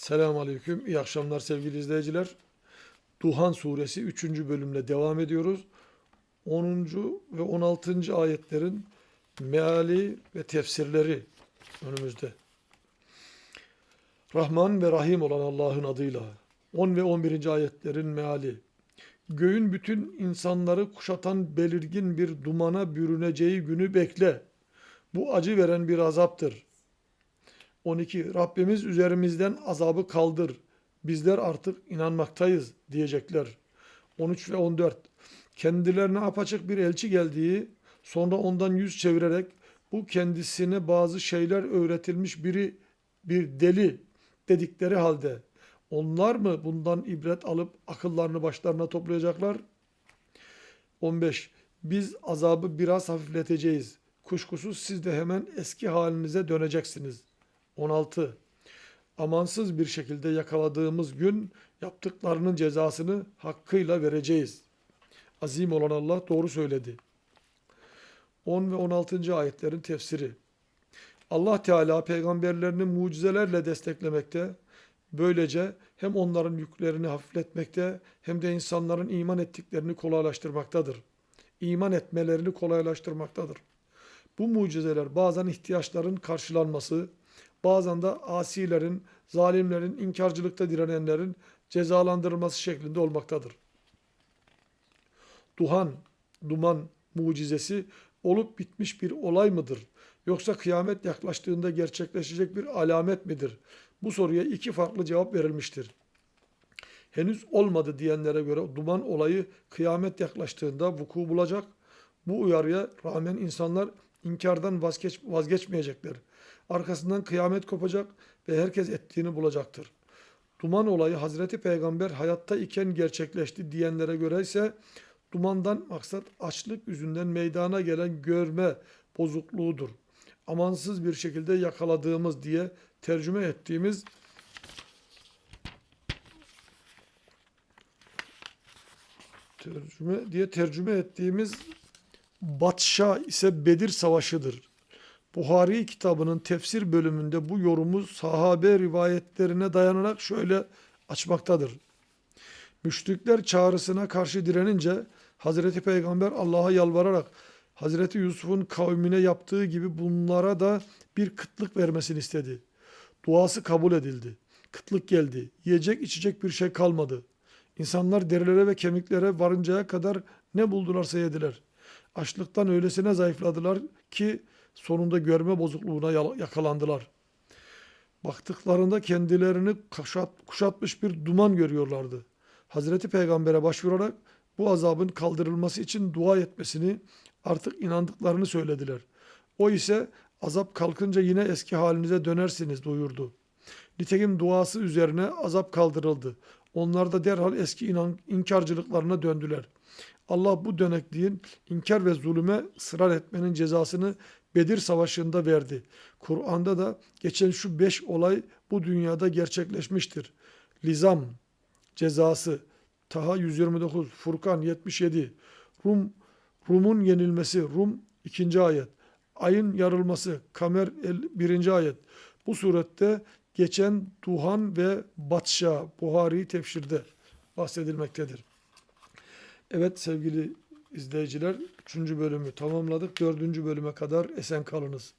Selamun Aleyküm. İyi akşamlar sevgili izleyiciler. Duhan suresi 3. bölümle devam ediyoruz. 10. ve 16. ayetlerin meali ve tefsirleri önümüzde. Rahman ve Rahim olan Allah'ın adıyla 10 ve 11. ayetlerin meali. Göğün bütün insanları kuşatan belirgin bir dumana bürüneceği günü bekle. Bu acı veren bir azaptır. 12. Rabbimiz üzerimizden azabı kaldır. Bizler artık inanmaktayız diyecekler. 13 ve 14. Kendilerine apaçık bir elçi geldiği, sonra ondan yüz çevirerek bu kendisine bazı şeyler öğretilmiş biri bir deli dedikleri halde onlar mı bundan ibret alıp akıllarını başlarına toplayacaklar? 15. Biz azabı biraz hafifleteceğiz. Kuşkusuz siz de hemen eski halinize döneceksiniz. 16. Amansız bir şekilde yakaladığımız gün yaptıklarının cezasını hakkıyla vereceğiz. Azim olan Allah doğru söyledi. 10 ve 16. ayetlerin tefsiri. Allah Teala peygamberlerini mucizelerle desteklemekte, böylece hem onların yüklerini hafifletmekte hem de insanların iman ettiklerini kolaylaştırmaktadır. İman etmelerini kolaylaştırmaktadır. Bu mucizeler bazen ihtiyaçların karşılanması, bazen de asilerin, zalimlerin, inkarcılıkta direnenlerin cezalandırılması şeklinde olmaktadır. Duhan, duman mucizesi olup bitmiş bir olay mıdır? Yoksa kıyamet yaklaştığında gerçekleşecek bir alamet midir? Bu soruya iki farklı cevap verilmiştir. Henüz olmadı diyenlere göre duman olayı kıyamet yaklaştığında vuku bulacak. Bu uyarıya rağmen insanlar inkardan vazgeç, vazgeçmeyecekler. Arkasından kıyamet kopacak ve herkes ettiğini bulacaktır. Duman olayı Hazreti Peygamber hayatta iken gerçekleşti diyenlere göre ise dumandan maksat açlık yüzünden meydana gelen görme bozukluğudur. Amansız bir şekilde yakaladığımız diye tercüme ettiğimiz tercüme diye tercüme ettiğimiz Batşa ise Bedir Savaşı'dır. Buhari kitabının tefsir bölümünde bu yorumu sahabe rivayetlerine dayanarak şöyle açmaktadır. Müşrikler çağrısına karşı direnince Hazreti Peygamber Allah'a yalvararak Hazreti Yusuf'un kavmine yaptığı gibi bunlara da bir kıtlık vermesini istedi. Duası kabul edildi. Kıtlık geldi. Yiyecek içecek bir şey kalmadı. İnsanlar derilere ve kemiklere varıncaya kadar ne buldularsa yediler. Açlıktan öylesine zayıfladılar ki sonunda görme bozukluğuna yakalandılar. Baktıklarında kendilerini kuşat, kuşatmış bir duman görüyorlardı. Hazreti Peygamber'e başvurarak bu azabın kaldırılması için dua etmesini artık inandıklarını söylediler. O ise azap kalkınca yine eski halinize dönersiniz buyurdu. Nitekim duası üzerine azap kaldırıldı. Onlar da derhal eski inan, inkarcılıklarına döndüler. Allah bu dönekliğin inkar ve zulüme ısrar etmenin cezasını Bedir Savaşı'nda verdi. Kur'an'da da geçen şu beş olay bu dünyada gerçekleşmiştir. Lizam cezası Taha 129, Furkan 77, Rum Rum'un yenilmesi, Rum 2. ayet. Ayın yarılması, Kamer 1. ayet. Bu surette geçen Duhan ve Batşa Buhari tefsirde bahsedilmektedir. Evet sevgili izleyiciler 3. bölümü tamamladık. 4. bölüme kadar esen kalınız.